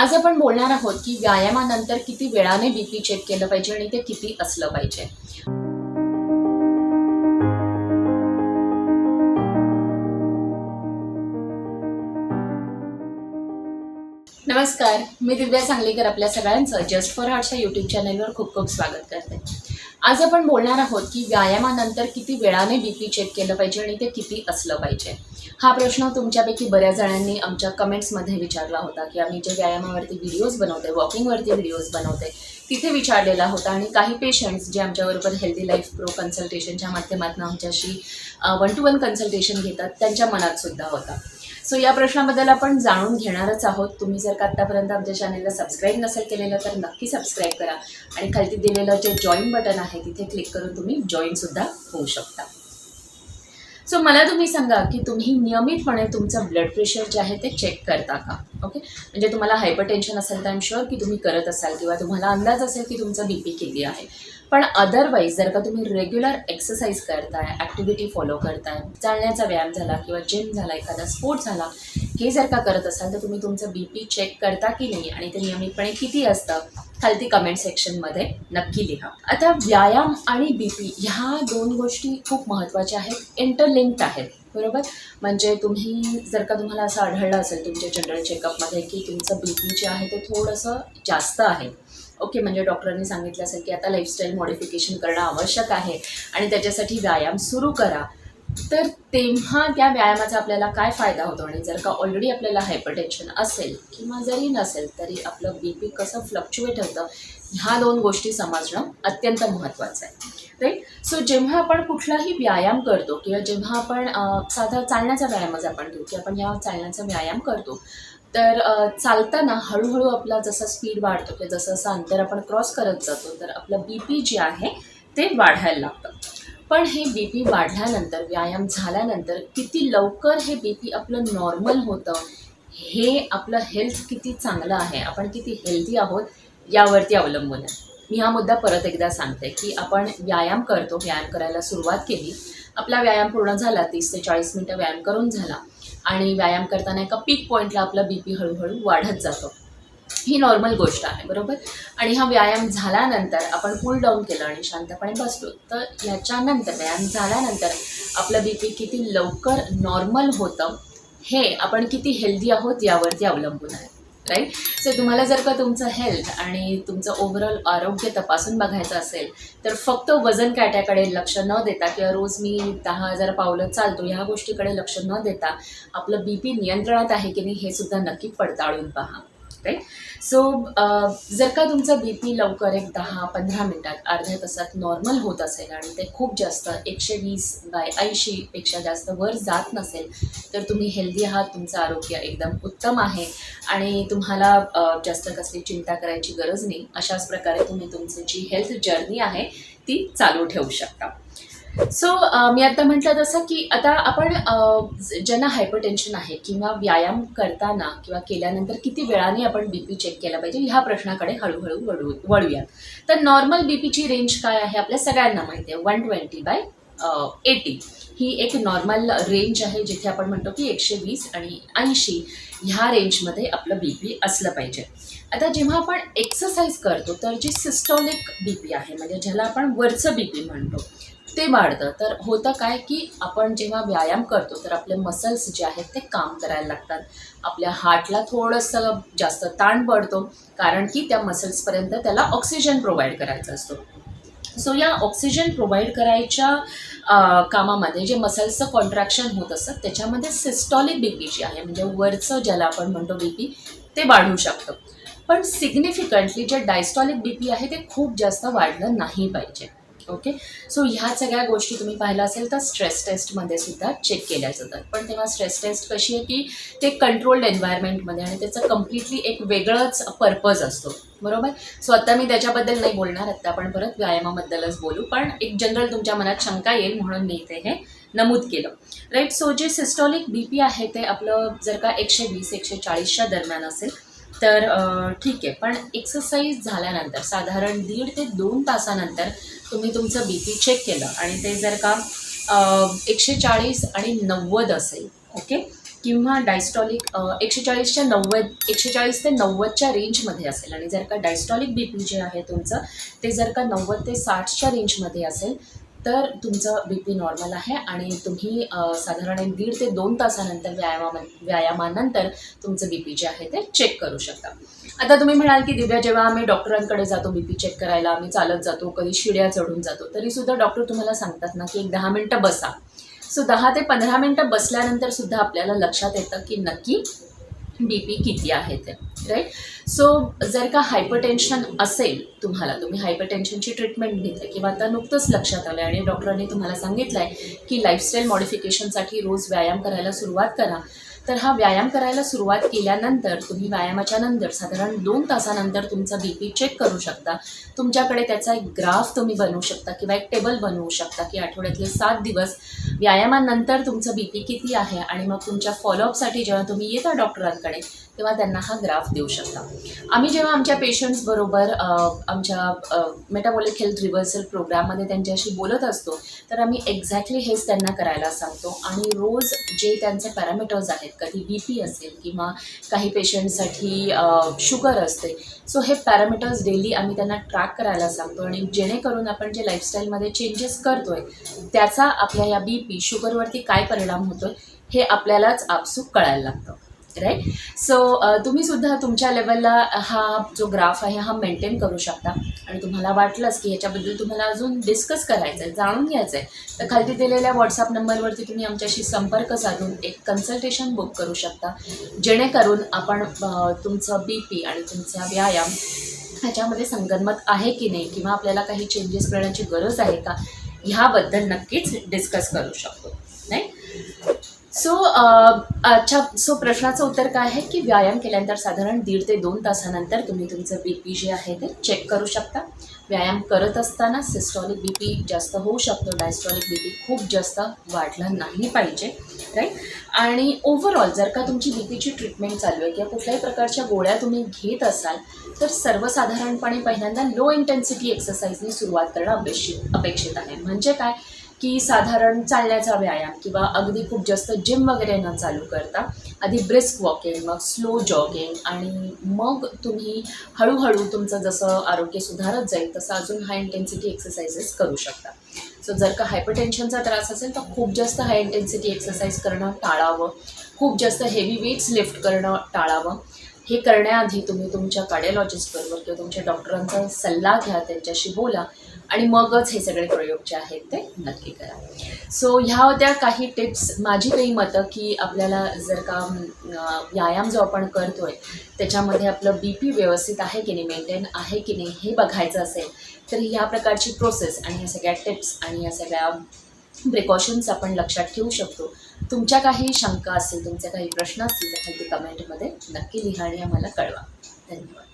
आज आपण बोलणार आहोत की व्यायामानंतर किती वेळाने बीपी चेक केलं पाहिजे आणि ते किती असलं पाहिजे. नमस्कार मी दिव्या सांगलीकर आपल्या सगळ्यांचं जस्ट फॉर हार्टच्या यूट्यूब चॅनलवर खूप खूप स्वागत करते. आज आपण बोलणार आहोत की व्यायामानंतर किती वेळाने बीपी चेक केलं पाहिजे आणि ते किती असलं पाहिजे. हा प्रश्न तुमच्यापैकी बऱ्याच जणांनी आमच्या कमेंट्समध्ये विचारला होता की आम्ही जे व्यायामावरती व्हिडिओज बनवते वॉकिंगवरती व्हिडिओज बनवते तिथे विचारलेला होता आणि काही पेशंट्स जे आमच्याबरोबर हेल्दी लाईफ प्रो कन्सल्टेशनच्या माध्यमातून आमच्याशी वन टू वन कन्सल्टेशन घेतात त्यांच्या मनात सुद्धा होता. सो या प्रश्नाबद्दल आपण जाणून घेणारच आहोत. तुम्ही जर का आत्तापर्यंत आमच्या चॅनलला सबस्क्राईब नसेल केलेलं तर नक्की सबस्क्राईब करा. आणि खालती दिलेलं जे जॉईन बटन आहे तिथे क्लिक करून तुम्ही जॉईनसुद्धा होऊ शकता. सो मला तुम्ही सांगा की तुम्ही नियमितपणे तुमचं ब्लड प्रेशर जे आहे ते चेक करता का? ओके म्हणजे तुम्हाला हायपर टेन्शन असेल तर आयम शुअर की तुम्ही करत असाल किंवा तुम्हाला अंदाज असेल की तुमचं बी पी किती आहे. पण अदरवाईज जर का तुम्ही रेग्युलर एक्सरसाइज करताय ॲक्टिव्हिटी फॉलो करताय चालण्याचा व्यायाम झाला किंवा जिम झाला एखादा स्पोर्ट झाला हे जर का करत असाल तर तुम्ही तुमचं बी पी चेक करता की नाही आणि ते नियमितपणे किती असतं? खालती कमेंट सेक्शनमध्ये नक्की लिहा. आता व्यायाम आणि बी पी ह्या दोन गोष्टी खूप महत्त्वाच्या आहेत. इंटरलिंक्ड आहेत. बरोबर? म्हणजे तुम्ही जर का तुम्हाला असं आढळलं असेल तुमच्या जनरल चेकअपमध्ये की तुमचं बी पी जे आहे ते थोडंसं जास्त आहे. ओके म्हणजे डॉक्टरांनी सांगितलं असेल की आता लाईफस्टाईल मॉडिफिकेशन करणं आवश्यक आहे. आणि त्याच्यासाठी व्यायाम सुरू करा. तर तेव्हा त्या व्यायामाचा आपल्याला काय फायदा होतो? आणि जर का ऑलरेडी आपल्याला हायपरटेन्शन असेल किंवा जरी नसेल तरी आपलं बी पी कसं फ्लक्च्युएट होतं ह्या दोन गोष्टी समजणं अत्यंत महत्त्वाचं आहे. राईट सो जेव्हा आपण कुठलाही व्यायाम करतो किंवा जेव्हा आपण साधा चालण्याचा व्यायामच आपण घेऊ की आपण या चालण्याचा व्यायाम करतो तर चालताना हळूहळू आपला जसा स्पीड वाढतो किंवा जसं जसं अंतर आपण क्रॉस करत जातो तर आपलं बी पी जे आहे ते वाढायला लागतं. पण हे बी पी वाढल्यानंतर व्यायाम झाल्यानंतर किती लवकर हे बी पी आपलं नॉर्मल होतं हे आपलं हेल्थ किती चांगलं आहे आपण किती हेल्दी आहोत यावरती अवलंबून आहे. मी हा मुद्दा परत एकदा सांगते की आपण व्यायाम करतो व्यायाम करायला सुरुवात केली आपला व्यायाम पूर्ण झाला तीस ते चाळीस मिनटं व्यायाम करून झाला आणि व्यायाम करताना एका पीक पॉईंटला आपला बी पी हळूहळू वाढत जातो. ही नॉर्मल गोष्ट आहे बरोबर? आणि हा व्यायाम झाल्यानंतर आपण कूल डाऊन केलं आणि शांतपणे बसलो. तर याच्यानंतर व्यायाम झाल्यानंतर आपलं बी पी किती लवकर नॉर्मल होतं हे आपण किती हेल्दी आहोत यावरती अवलंबून आहे राईट सो तुम्हाला जर का तुमचं हेल्थ आणि तुमचं ओव्हरऑल आरोग्य तपासून बघायचं असेल तर फक्त वजन काट्याकडे लक्ष न देता किंवा रोज मी दहा हजार पावलं चालतो ह्या गोष्टीकडे लक्ष न देता आपलं बी पी नियंत्रणात आहे की नाही हे सुद्धा नक्की पडताळून पहा. राईट सो जर का तुमचं बी पी लवकर एक दहा पंधरा मिनटात अर्ध्या तासात नॉर्मल होत असेल आणि ते खूप जास्त एकशे वीस बाय ऐंशीपेक्षा जास्त वर जात नसेल तर तुम्ही हेल्दी आहात तुमचं आरोग्य एकदम उत्तम आहे आणि तुम्हाला जास्त कसली चिंता करायची गरज नाही. अशाच प्रकारे तुम्ही तुमची जी हेल्थ जर्नी आहे ती चालू ठेवू शकता. सो मी आता म्हटलं तसं की आता आपण ज्यांना हायपरटेन्शन आहे किंवा व्यायाम करताना किंवा केल्यानंतर किती वेळाने आपण बी पी चेक केला पाहिजे ह्या प्रश्नाकडे हळूहळू वळू वळूया. तर नॉर्मल बी पीची रेंज काय आहे आपल्या सगळ्यांना माहिती आहे वन ट्वेंटी बाय एटी ही एक नॉर्मल रेंज आहे जिथे आपण म्हणतो की एकशे वीस आणि ऐंशी ह्या रेंजमध्ये आपलं बी पी असलं पाहिजे. आता जेव्हा आपण एक्सरसाइज करतो तर जी सिस्टॉलिक बी पी आहे म्हणजे ज्याला आपण वरचं बी पी म्हणतो ते वाढतं. तर होतं काय की आपण जेव्हा व्यायाम करतो तर आपले मसल्स जे आहेत ते काम करायला लागतात. आपल्या हार्टला थोडंसं जास्त ताण पडतो कारण की त्या मसल्सपर्यंत त्याला ऑक्सिजन प्रोव्हाइड करायचा असतो. सो या ऑक्सिजन प्रोव्हाइड करायच्या कामामध्ये जे मसल्सचं कॉन्ट्रॅक्शन होत असतं त्याच्यामध्ये सिस्टॉलिक बी पी जी आहे म्हणजे वरचं ज्याला आपण म्हणतो बी पी ते वाढू शकतं. पण सिग्निफिकंटली जे डायस्टॉलिक बी पी आहे ते खूप जास्त वाढलं नाही पाहिजे. ओके? सो ह्या सगळ्या गोष्टी तुम्ही पाहिल्या असेल तर स्ट्रेस टेस्टमध्ये सुद्धा चेक केल्या जातात. पण तेव्हा स्ट्रेस टेस्ट कशी आहे की ते कंट्रोल्ड एन्व्हायरमेंटमध्ये आणि त्याचं कम्प्लिटली एक वेगळंच पर्पज असतो. बरोबर? सो आता मी त्याच्याबद्दल नाही बोलणार आत्ता आपण परत व्यायामाबद्दलच बोलू. पण एक जनरल तुमच्या मनात शंका येईल म्हणून मी इथे हे नमूद केलं. राईट सो जे सिस्टॉलिक बी पी आहे ते आपलं जर का एकशे वीस एकशे चाळीसच्या दरम्यान असेल तर ठीक आहे. पण एक्सरसाइज झाल्यानंतर साधारण दीड ते दोन तासानंतर तुम्ही तुमचं बी पी चेक केलं आणि ते जर का एकशे चाळीस आणि नव्वद असेल ओके? किंवा डायस्टॉलिक एकशे चाळीसच्या नव्वद एकशे चाळीस ते नव्वदच्या रेंजमध्ये असेल आणि जर का डायस्टॉलिक बी पी जे आहे तुमचं ते जर का नव्वद ते साठच्या रेंजमध्ये असेल तर तुमचं बी पी नॉर्मल आहे आणि तुम्ही साधारण एक दीड ते दोन तासानंतर व्यायामा व्यायामानंतर तुमचं बी पी जे आहे ते चेक करू शकता. आता तुम्ही म्हणाल की दिव्या जेव्हा आम्ही डॉक्टरांकडे जातो बी पी चेक करायला आम्ही चालत जातो कधी शिड्या चढून जातो तरीसुद्धा डॉक्टर तुम्हाला सांगतात ना की एक दहा मिनटं बसा. सो दहा ते पंधरा मिनटं बसल्यानंतर सुद्धा आपल्याला लक्षात येतं की नक्की बी पी किती आहे ते राईट सो जर का हायपरटेन्शन असेल तुम्हाला तुम्ही हायपरटेन्शनची ट्रीटमेंट घेतली किंवा आता नुकतंच लक्षात आलं आणि डॉक्टरांनी तुम्हाला सांगितलं आहे की लाईफस्टाईल मॉडिफिकेशनसाठी रोज व्यायाम करायला सुरुवात करा तर हा व्यायाम करायला सुरुवात केल्यानंतर तुम्ही व्यायामाच्या नंतर साधारण दोन तासानंतर तुमचा बी पी चेक करू शकता. तुमच्याकडे त्याचा एक ग्राफ तुम्ही बनवू शकता किंवा एक टेबल बनवू शकता की आठवड्यातले सात दिवस व्यायामानंतर तुमचं बी पी किती आहे आणि मग तुमच्या फॉलोअपसाठी जेव्हा तुम्ही येता डॉक्टरांकडे तेव्हा त्यांना हा ग्राफ देऊ शकता. आम्ही जेव्हा आमच्या पेशंट्सबरोबर आमच्या मेटाबॉलिक हेल्थ रिव्हर्सल प्रोग्राममध्ये त्यांच्याशी बोलत असतो तर आम्ही एक्झॅक्टली हेच त्यांना करायला सांगतो. आणि रोज जे त्यांचे पॅरामीटर्स आहेत कधी बी पी असेल किंवा काही पेशंटसाठी शुगर असते सो हे पॅरामीटर्स डेली आम्ही त्यांना ट्रॅक करायला सांगतो. आणि जेणेकरून आपण जे लाईफस्टाईलमध्ये चेंजेस करतोय त्याचा आपल्या या बी पी शुगरवरती काय परिणाम होतोय हे आपल्यालाच आपसूक कळायला लागतं. राईट सो uh, तुम्ही सुद्धा तुमच्या लेवलला uh, हा जो ग्राफ आहे हा मेंटेन करू शकता. आणि तुम्हाला वाटलंच की ह्याच्याबद्दल तुम्हाला अजून डिस्कस करायचं आहे जाणून घ्यायचं आहे तर खालती दिलेल्या व्हॉट्सअप नंबरवरती तुम्ही आमच्याशी संपर्क साधून एक कन्सल्टेशन बुक करू शकता. जेणेकरून आपण uh, तुमचं बी पी आणि तुमचा व्यायाम ह्याच्यामध्ये संगनमत आहे की नाही किंवा आपल्याला काही चेंजेस करण्याची गरज आहे का ह्याबद्दल नक्कीच डिस्कस करू शकतो. नाही सो uh, अच्छा सो प्रश्नाचं उत्तर काय आहे की व्यायाम केल्यानंतर साधारण दीड ते दोन तासानंतर तुम्ही तुमचं बी पी जे आहे ते चेक करू शकता. व्यायाम करत असताना सिस्टॉलिक बी पी जास्त होऊ शकतो डायस्टॉलिक बी पी खूप जास्त वाढला नाही पाहिजे राईट आणि ओव्हरऑल जर का तुमची बी पीची ट्रीटमेंट चालू आहे किंवा कुठल्याही प्रकारच्या गोळ्या तुम्ही घेत असाल तर सर्वसाधारणपणे पहिल्यांदा लो इंटेन्सिटी एक्सरसाइजने सुरुवात करणं अपेक्षित अपेक्षित आहे. म्हणजे काय? की साधारण चालण्याचा व्यायाम किंवा अगदी खूप जास्त जिम वगैरे न चालू करता आधी ब्रिस्क वॉकिंग मग स्लो जॉगिंग आणि मग तुम्ही हळूहळू तुमचं जसं आरोग्य सुधारत जाईल तसं अजून हाय इंटेन्सिटी एक्सरसाइजेस करू शकता. सो जर का हायपरटेन्शनचा त्रास असेल तर खूप जास्त हाय इंटेन्सिटी एक्सरसाइज करणं टाळावं. खूप जास्त हेवी वेट्स लिफ्ट करणं टाळावं. हे करण्याआधी तुम्ही तुमच्या कार्डिओलॉजिस्टबरोबर किंवा तुमच्या डॉक्टरांचा सल्ला घ्या त्यांच्याशी बोला. आणि मगच हे सगळे प्रयोग जे आहेत ते नक्की करा. सो ह्या होत्या काही टिप्स माझी काही मतं की आपल्याला जर का व्यायाम जो आपण करतोय त्याच्यामध्ये आपलं बी पी व्यवस्थित आहे की नाही मेंटेन आहे की नाही हे बघायचं असेल तर ह्या प्रकारची प्रोसेस आणि ह्या सगळ्या टिप्स आणि या सगळ्या प्रिकॉशन्स आपण लक्षात ठेवू शकतो. तुमच्या काही शंका असतील तुमचे काही प्रश्न असतील तर खाली कमेंटमध्ये नक्की लिहा आणि आम्हाला कळवा. धन्यवाद.